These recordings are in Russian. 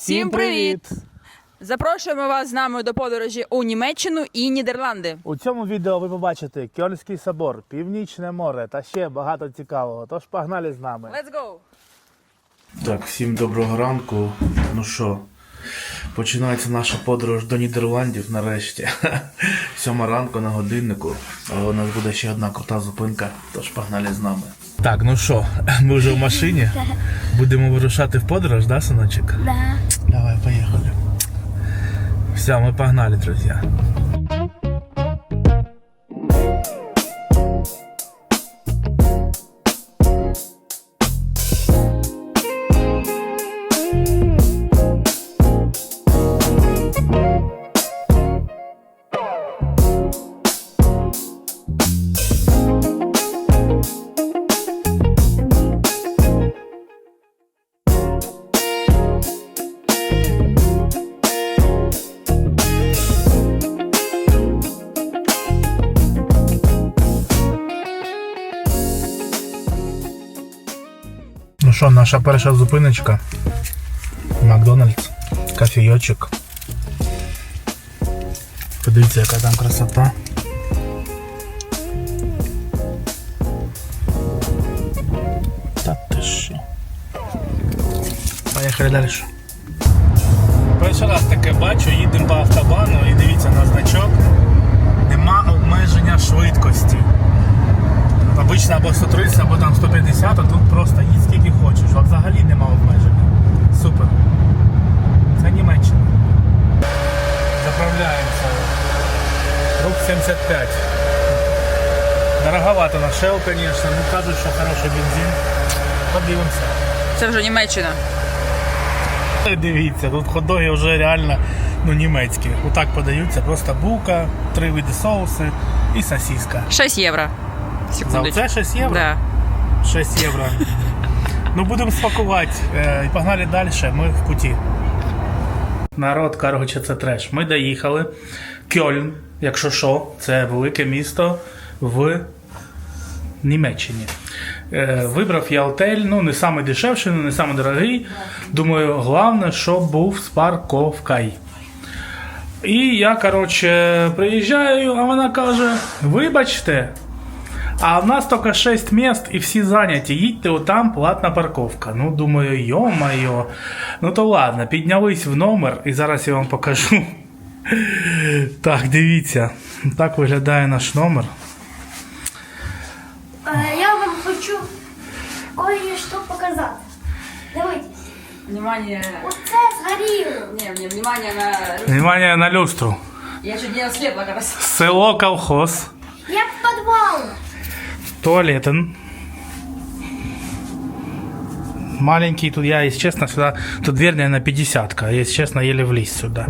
Всім привіт! Запрошуємо вас з нами до подорожі у Німеччину і Нідерланди. У цьому відео ви побачите Кьольнський собор, Північне море та ще багато цікавого. Тож погнали з нами. Let's go! Так, всім доброго ранку. Ну що, Починається наша подорож до Нідерландів нарешті. Сьома ранку на годиннику. У нас буде ще одна крута зупинка, тож погнали з нами. Так, ну що, ми вже в машині. Будемо вирушати в подорож, да, синочок? Да. Давай, поїхали. Все, ми погнали, друзі. Що, ну наша перша зупиночка? Макдональдс, кофейочок, Подивіться, яка там красота. Та ти що? Поїхали далі. Перший раз таке бачу, їдемо по автобану і дивіться на значок. дешево, звісно, ну кажуть, що хороший бензин. Подивимося. Це вже Німеччина. Дивіться, тут ходоги вже реально ну, німецькі. Отак подаються, просто булка, три види соуси і сосиска. 6 євро. За оце 6 євро? Да. 6 євро. ну будемо спакувати. Е, і погнали далі, ми в путі. Народ, коротше, це треш. Ми доїхали. Кьольн, якщо що, це велике місто в Німеччині. Е, Вибрав я отель, ну не самий дешевший, ну, не самий дорогий. Думаю, головне, щоб був з парковкою. І я, коротше, приїжджаю, а вона каже: вибачте, а в нас тільки 6 міст і всі зайняті. Їдьте, отам платна парковка. Ну, думаю, йо-майо. Ну то ладно, піднялись в номер і зараз я вам покажу. Так, дивіться. Так виглядає наш номер. Внимание. Оце згоріло. Не, ні, внимание на. Внимание на люстру. Я чуть не ослепла как раз. Село колхоз. Я в подвал. Туалетен. Маленький тут я, если честно, сюда... Тут дверь, наверное, 50 а если честно, еле влезть сюда.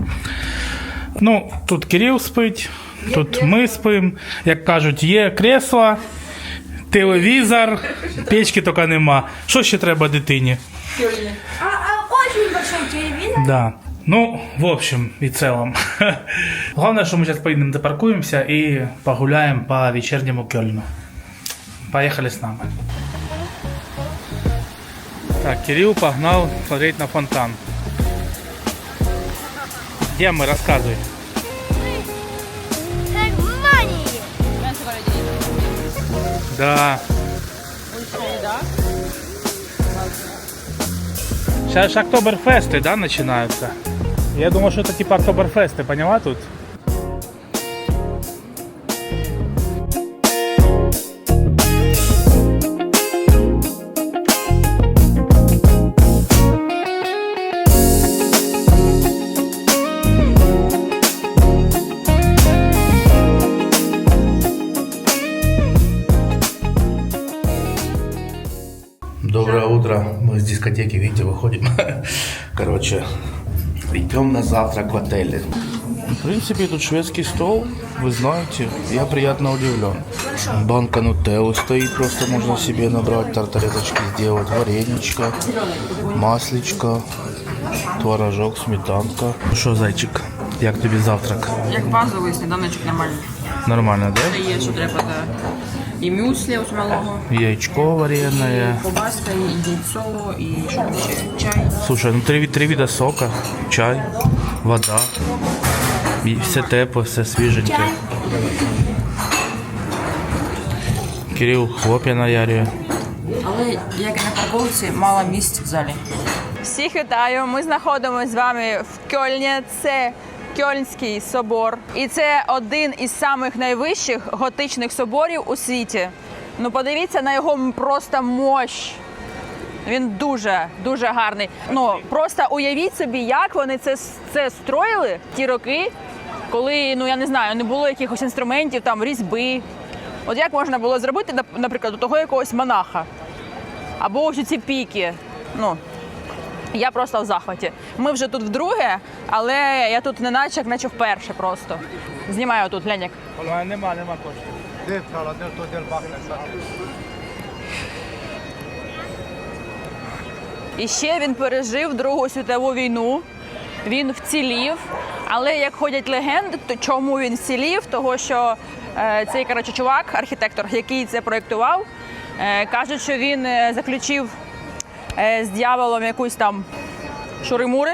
Ну, тут Кирилл спит. тут кресло. ми спимо. Як кажуть, є кресло, Телевизор. печки тільки нема. Что ще треба дитині? А, да. Ну, в общем и целом. Главное, что мы сейчас поедем допаркуемся и погуляем по вечернему Кёльну. Поехали с нами. Так, Кирилл погнал смотреть на фонтан. Где мы? Рассказывай. Да. Сейчас Октоберфесты, да, начинаются? Я думаю, что это типа Октоберфесты, поняла тут? видите, выходим. Короче, идем на завтрак в отеле. В принципе, тут шведский стол, вы знаете, я приятно удивлен. Банка нутеллы стоит, просто можно себе набрать, тарталеточки сделать, вареничка, масличка, творожок, сметанка. Ну що, зайчик, як тебе завтрак? Як базовий сніданочок нормальний. Нормально, да? Це є, що треба, да. І мюслі от малого. Яичко вареное. І колбаска, і яйцо, і чай. Слушай, ну три, три вида сока, чай, вода. І все тепло, все свіженьке. Кирил хлоп'я наярює. Але як на парковці, мало місць в залі. Всіх вітаю. Ми знаходимося з вами в Кьольні. Це Кьольнський собор, і це один із самих найвищих готичних соборів у світі. Ну, подивіться на його просто мощ. Він дуже дуже гарний. Ну просто уявіть собі, як вони це це строїли ті роки, коли ну я не знаю, не було якихось інструментів, там різьби. От як можна було зробити, наприклад, у того якогось монаха або ось ці піки. Ну я просто в захваті. Ми вже тут вдруге, але я тут не наче, як наче вперше просто. Знімаю тут, глянь як. Ну, нема, нема коштів. Де де то, де І ще він пережив Другу світову війну. Він вцілів. Але як ходять легенди, то чому він вцілів? Того, що е, цей коротше, чувак, архітектор, який це проєктував, е, каже, що він е, заключив Е, з дьяволом якусь там шуримури,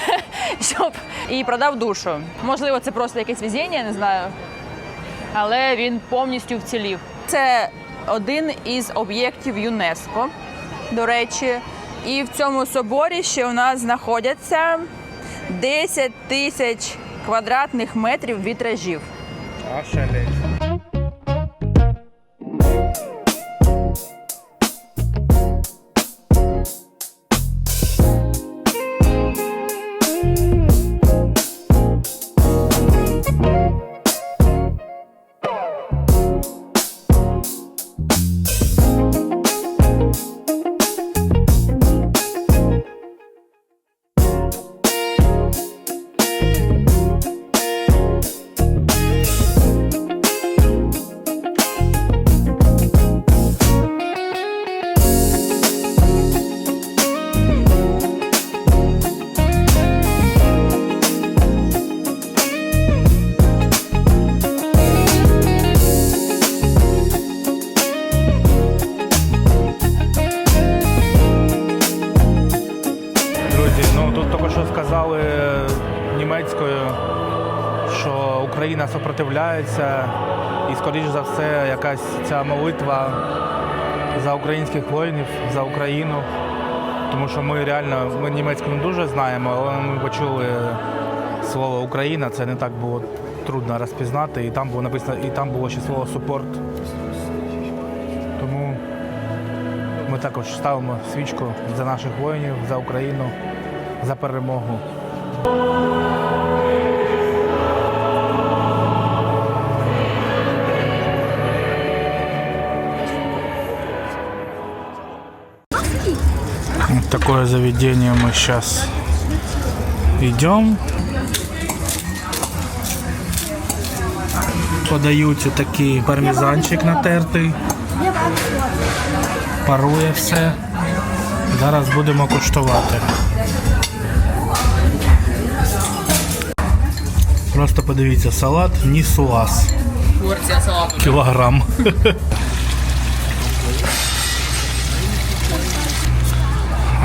щоб і продав душу. Можливо, це просто якесь візіння, не знаю. Але він повністю вцілів. Це один із об'єктів ЮНЕСКО, до речі, і в цьому соборі ще у нас знаходяться 10 тисяч квадратних метрів вітражів. Ошалеть. ця молитва за українських воїнів, за Україну, тому що ми реально ми німецьку не дуже знаємо, але ми почули е, слово Україна, це не так було трудно розпізнати, і там було написано, і там було ще слово супорт. Тому ми також ставимо свічку за наших воїнів, за Україну, за перемогу. какое заведение мы сейчас идем. Подають такий пармезанчик натертий. Парує все. Зараз будемо куштувати. Просто подивіться, салат нісуаз. Порція салату. Кілограм.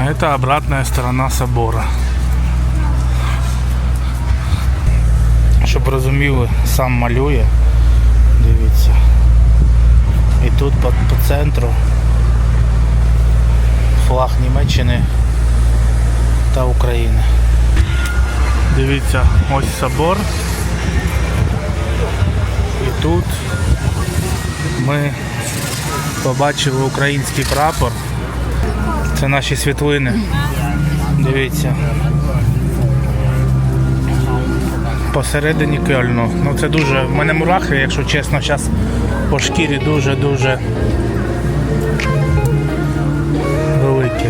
А это обратная сторона собора. Щоб розуміли, сам малює, дивіться. И тут по, по центру флаг Німеччини та України. Дивіться, ось собор. І тут ми побачили український прапор. Це наші світлини. Дивіться. Посередині Кельну. Ну це дуже... В мене мурахи, якщо чесно, зараз по шкірі дуже-дуже великі.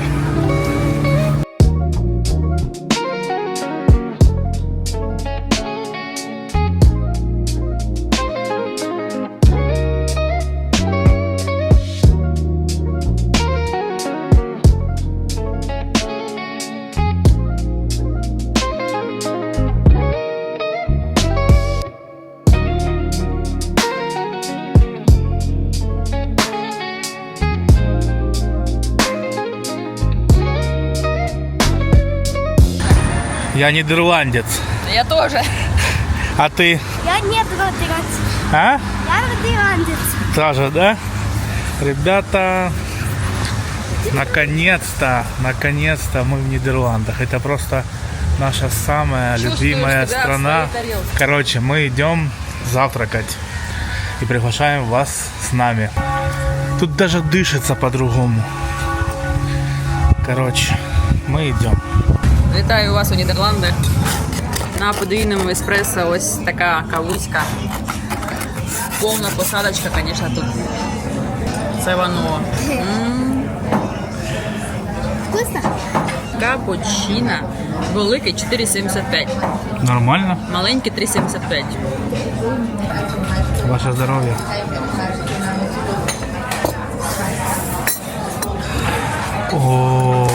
Я нидерландец. Я тоже. А ты? Я нидерландец. А? Я нидерландец. Тоже, да? Ребята, наконец-то, наконец-то мы в Нидерландах. Это просто наша самая Чувствую, любимая страна. Короче, мы идем завтракать и приглашаем вас с нами. Тут даже дышится по-другому. Короче, мы идем. Вітаю вас у Нідерландах. На подвійному еспресо ось така кавуська. Повна посадочка, звісно, тут. Це воно. Вкусно? Капучина. Великий 4,75. Нормально. Маленький 3,75. Ваше здоров'я. О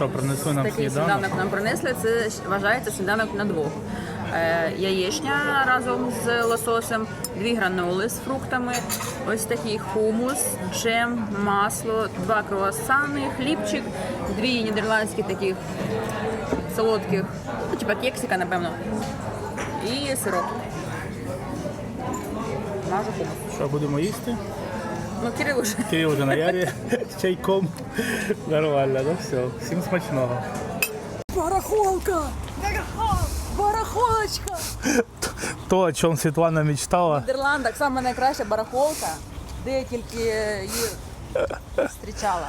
що принесли нам Такий сніданок. сніданок нам принесли. Це вважається сніданок на двох. Е, яєчня разом з лососем, дві гранули з фруктами, ось такий хумус, джем, масло, два круасани, хлібчик, дві нідерландські таких солодких, ну, типа кексика, напевно, і сироп. Мажу хумус. Що будемо їсти? Ну, Кирил уже. Кирил вже на яре с чайком. Нормально, ну все. Всем смачного. Барахолка! Барахолочка! То, о чем Светлана мечтала. В Нидерландах самая найкраща барахолка, де я тільки встречала. зустрічала.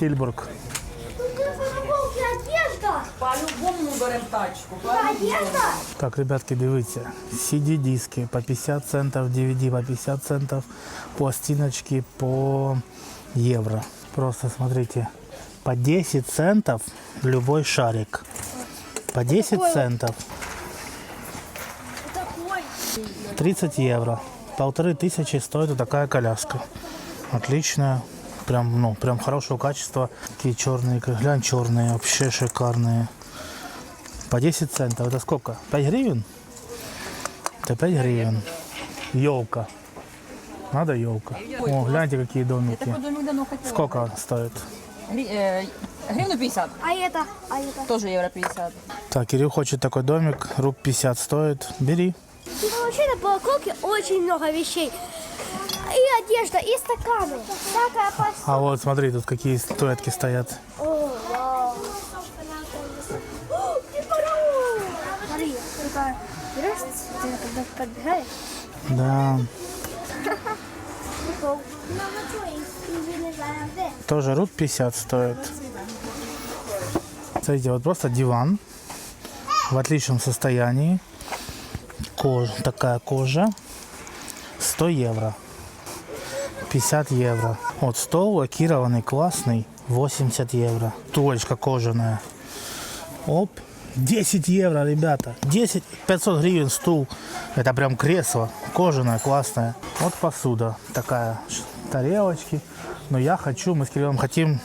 Тут барахолки, По-любому беремо тачку. Так, ребятки, дивіться, cd диски по 50 центов, DVD по 50 центов, пластиночки по евро. Просто смотрите, по 10 центов любой шарик. По 10 центов. 30 евро. Полторы тысячи стоит вот такая коляска. Отличная Прям, ну, прям хорошего качества. Такие черные Глянь, черные, вообще шикарные. По 10 центов. Это сколько? 5 гривен? Это 5 гривен. Елка. Надо елка. О, гляньте, какие домики. Сколько стоит? Э, гривну 50. А это? А это? Тоже евро 50. Так, Кирилл хочет такой домик. Руб 50 стоит. Бери. Ну, вообще на барахолке очень много вещей одежда и стаканы. А вот смотри, тут какие статуэтки стоят. Да. Тоже рут 50 стоит. Смотрите, вот просто диван в отличном состоянии. Кожа, такая кожа. 100 евро. 50 евро. Вот стол лакированный, классный, 80 евро. Тулечка кожаная. Оп, 10 евро, ребята. 10, 500 гривен стул. Это прям кресло. Кожаное, классное. Вот посуда такая. Тарелочки. Но я хочу, мы с Кириллом хотим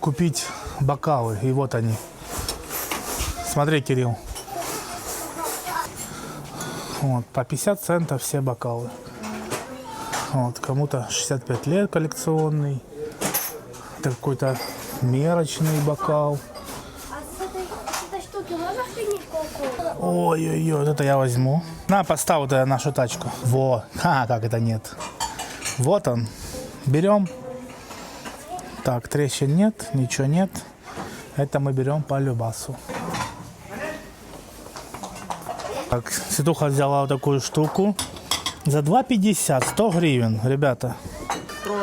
купить бокалы. И вот они. Смотри, Кирилл. Вот, по 50 центов все бокалы. Вот, кому-то 65 лет коллекционный. Это какой-то мерочный бокал. А Ой-ой-ой, вот это я возьму. На, поставь вот э, нашу тачку. Во, а, как это нет. Вот он. Берем. Так, трещин нет, ничего нет. Это мы берем по любасу. Так, Ситуха взяла вот такую штуку. За 2,50, 100 гривен, ребята.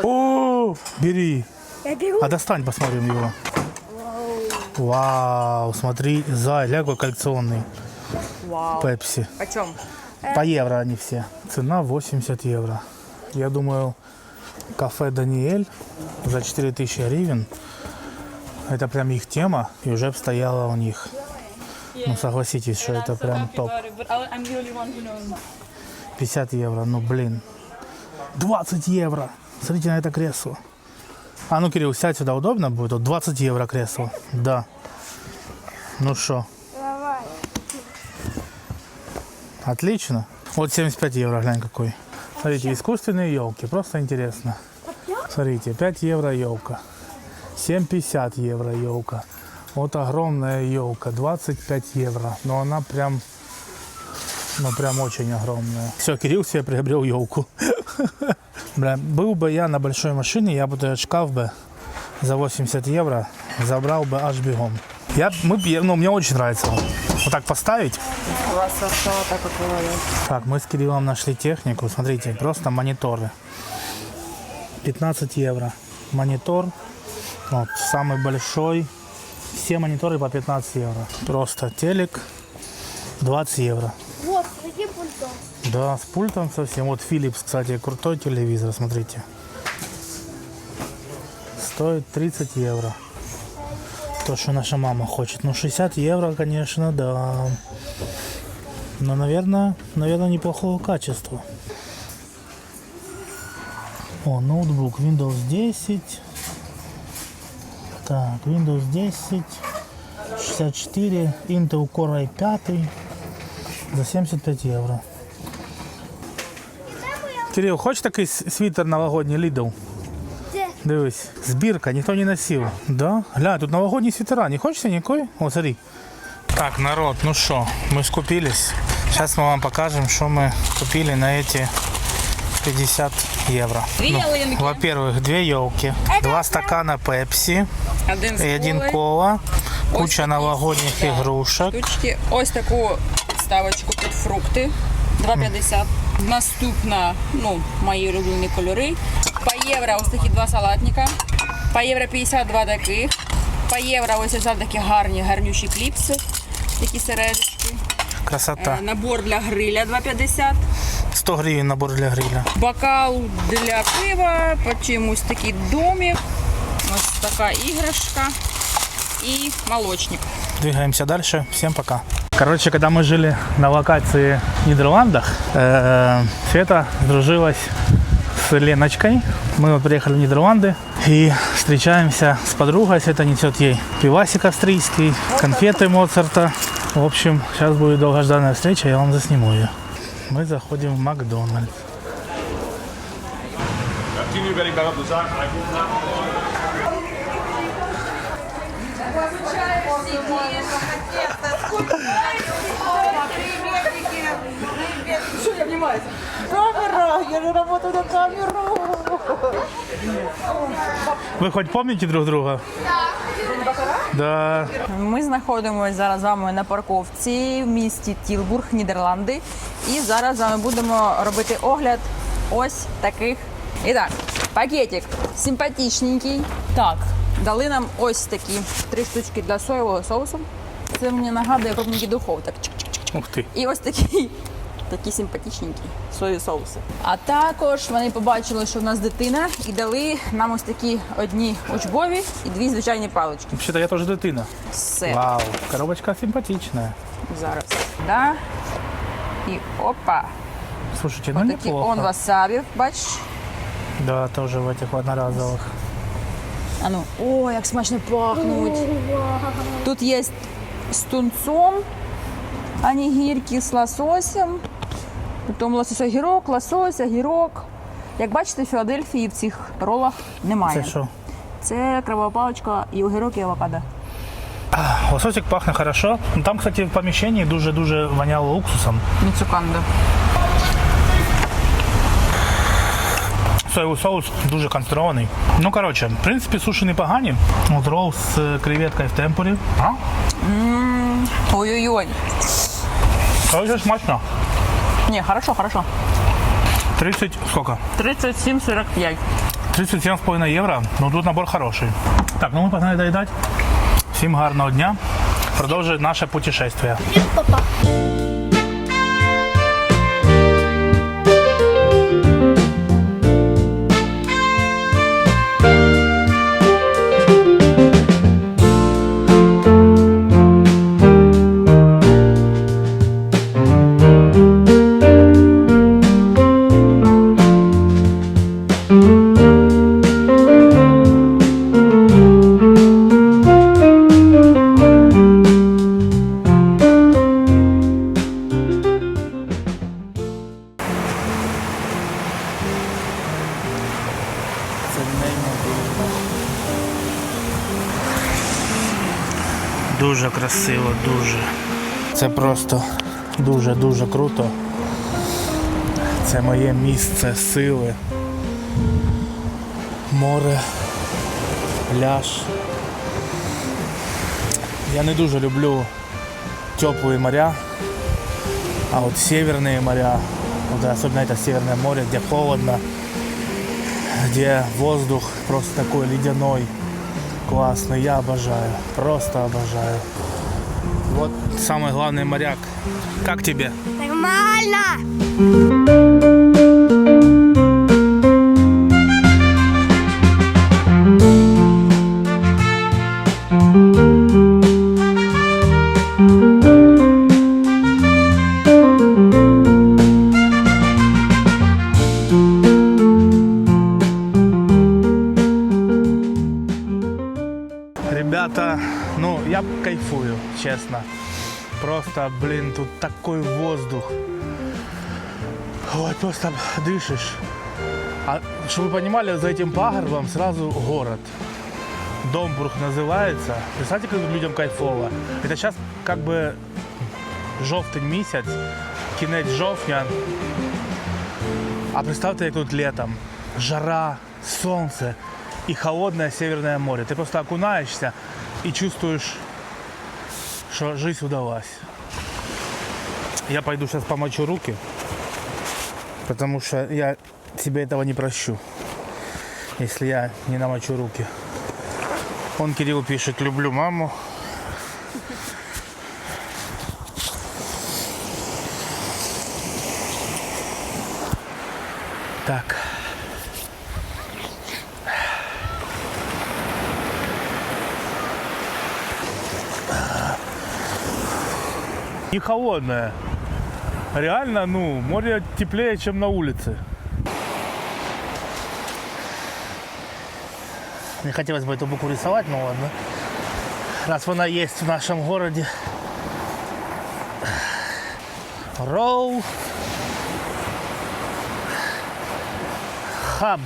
О, бери. Я беру. А достань, посмотрим его. Вау, смотри, зай, ляго коллекционный. Вау. Пепси. Почем? Э. По евро они все. Цена 80 евро. Я думаю, кафе Даниэль за 4000 гривен. Это прям их тема. И уже обстояла у них. Ну согласитесь, что это прям топ. 50 евро, ну блин. 20 евро. Смотрите на это кресло. А ну, Кирилл, сядь сюда, удобно будет? Вот 20 евро кресло. Да. Ну что? Отлично. Вот 75 евро, глянь какой. Смотрите, искусственные елки, просто интересно. Смотрите, 5 евро елка. 7,50 евро елка. Вот огромная елка, 25 евро. Но она прям ну, прям очень огромная. Все, Кирилл себе приобрел елку. Бля, был бы я на большой машине, я бы этот шкаф бы за 80 евро забрал бы аж бегом. Я, мы, ну, мне очень нравится. Вот так поставить. У вас осталось так вот Так, мы с Кириллом нашли технику. Смотрите, просто мониторы. 15 евро. Монитор. Вот, самый большой. Все мониторы по 15 евро. Просто телек 20 евро. И пультом. Да, с пультом совсем. Вот Philips, кстати, крутой телевизор, смотрите. Стоит 30 евро. То, что наша мама хочет. Ну, 60 евро, конечно, да. Но, наверное, наверное, неплохого качества. О, ноутбук Windows 10. Так, Windows 10, 64, Intel Core i5. за 75 євро. Кирил, хочеш такий світер новогодній Лідл? Дивись, збірка, ніхто не носив. Да? Глянь, тут новогодні світера, не хочеться нікої? О, смотри. Так, народ, ну що, ми скупились. Зараз ми вам покажемо, що ми купили на ці 50 евро. ну, Во-первых, две елки, два стакана пепси, один, один кола, куча новогодних ігрушок. ось таку підставочку під фрукти 2,50. Наступна, ну, мої улюблені кольори. По євро ось такі два салатника. По євро 52 таких. По євро ось взяв такі гарні, гарнючі кліпси. Такі сережечки. Красота. Е, Набор для гриля 2,50. 100 гривень набор для гриля. Бокал для пива, по чимось такий домик. Ось така іграшка і молочник. Двигаемся дальше. Всем пока. Короче, когда мы жили на локации в Нидерландах, э, Света сдружилась с Леночкой. Мы вот приехали в Нидерланды и встречаемся с подругой. Света несет ей пивасик австрийский, конфеты Моцарта. В общем, сейчас будет долгожданная встреча, я вам засниму ее. Мы заходим в Макдональдс. работу на камеру. Ви хоч пам'ятаєте друг друга? Да. Ми знаходимося зараз з вами на парковці в місті Тілбург, Нідерланди. І зараз з вами будемо робити огляд ось таких. І так, пакетик симпатичненький. Так, дали нам ось такі три штучки для соєвого соусу. Це мені нагадує пробники духов. Так. Ух ти. І ось такий такі симпатичненькі сої соуси. А також вони побачили, що в нас дитина, і дали нам ось такі одні очбові і дві звичайні палички. Взагалі, я теж дитина. Все. Вау, коробочка симпатична. Зараз. Да. І опа. Слушайте, ну Отакі неплохо. он васабів, бачиш? Да, теж в этих одноразових. А ну, о, як смачно пахнуть. Тут є з тунцом, гірки з лососем. Тобто млосося гірок, лосося, гірок. Як бачите, в Філадельфії в цих ролах немає. Це що? Це кривова паличка і огірок, і авокадо. Лососик пахне хорошо. Ну, там, кстати, в поміщенні дуже-дуже воняло уксусом. Міцуканда. Соєвий соус дуже концентрований. Ну, коротше, в принципі, суші непогані. От рол з креветкою в темпурі. А? Ой-ой-ой. Коротше, смачно. Не, хорошо, хорошо. 30, сколько? 37,45. 37,5 евро. Ну тут набор хороший. Так, ну мы погнали доедать. Всем гарного дня. Продовжує наше путешествие. Папа. дуже красиво, дуже. Це просто дуже-дуже круто. Це моє місце сили. Море, пляж. Я не дуже люблю теплые моря, а от северные моря, вот особенно это Северное море, где холодно, где воздух просто такой ледяной классно, я обожаю, просто обожаю. Вот самый главный моряк. Как тебе? Нормально! блин, тут такой воздух. Ой, просто дышишь. А, чтобы вы понимали, за этим пагорбом сразу город. Домбург называется. Представьте, как людям кайфово. Это сейчас как бы жовтень месяц, кинет жовтня. А представте, як тут летом, Жара, солнце и холодное северное море. Ты просто окунаєшся и чувствуешь, что жизнь удалась. Я пойду сейчас помочу руки, потому что я себе этого не прощу, если я не намочу руки. Он Кирилл пишет, люблю маму. Так. Не холодная реально, ну, море теплее, чем на улице. Не хотелось бы эту букву рисовать, но ладно. Раз она есть в нашем городе. Роу. Хаб.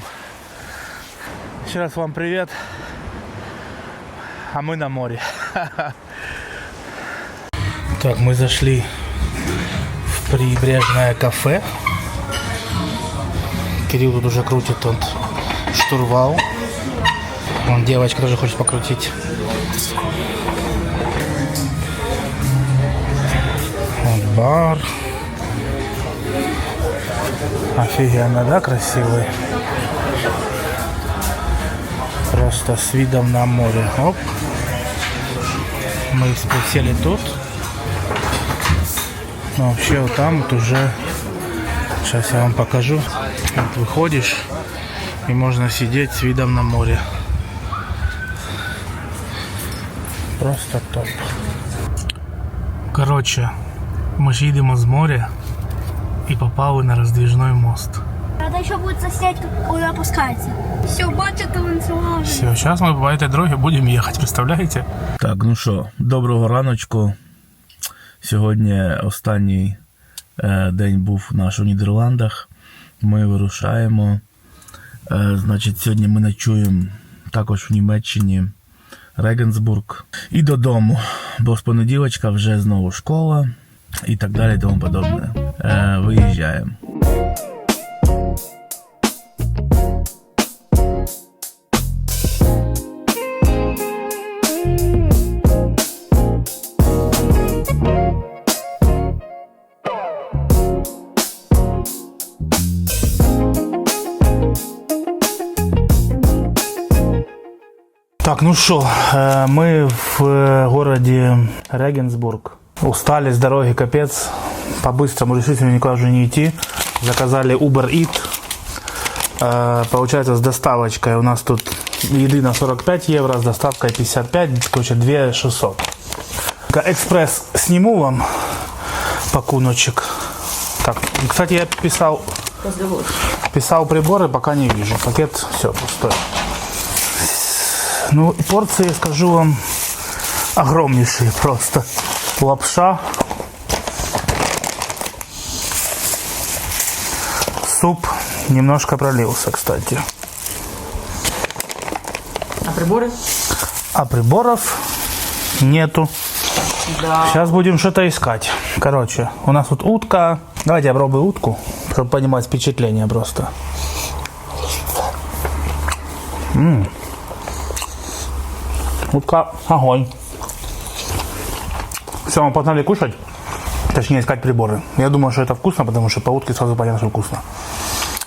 Еще раз вам привет. А мы на море. Так, мы зашли прибрежное кафе. Кирилл тут уже крутит он штурвал. Вон девочка тоже хочет покрутить. Вот бар. Офигенно, да, красивый? Просто с видом на море. Оп. Мы сели тут. Но вообще вот там вот уже, сейчас я вам покажу, вот выходишь и можно сидеть с видом на море. Просто топ. Короче, мы ж їдемо з моря і попали на раздвижной мост. надо еще будет заснять, он опускается Все, бачите, ланцюга. Все, сейчас мы по этой дороге будем ехать представляете Так, ну что доброго раночку. Сьогодні останній е, день був наш у Нідерландах. Ми вирушаємо. Е, значить, Сьогодні ми ночуємо також в Німеччині Регенсбург. І додому. Бо з понеділочка вже знову школа і так далі, тому подобне. Е, виїжджаємо. Так, ну що, ми в городі Регенсбург. Устали с дороги, капец. По-быстрому решительно никуда уже не идти. Заказали Uber Eat. Получается с доставочкой у нас тут еды на 45 евро, с доставкой 55, короче 2 600. Экспресс сниму вам пакуночек. Так, кстати, я писал, писал приборы, пока не вижу. Пакет все пустой ну порции, скажу вам, огромнейшие просто. Лапша. Суп немножко пролился, кстати. А приборы? А приборов нету. Да. Сейчас будем что-то искать. Короче, у нас вот утка. Давайте я пробую утку, чтобы понимать впечатление просто. М-м. утка огонь. Все, мы погнали кушать, точнее искать приборы. Я думаю, что это вкусно, потому что по утке сразу понятно, что вкусно.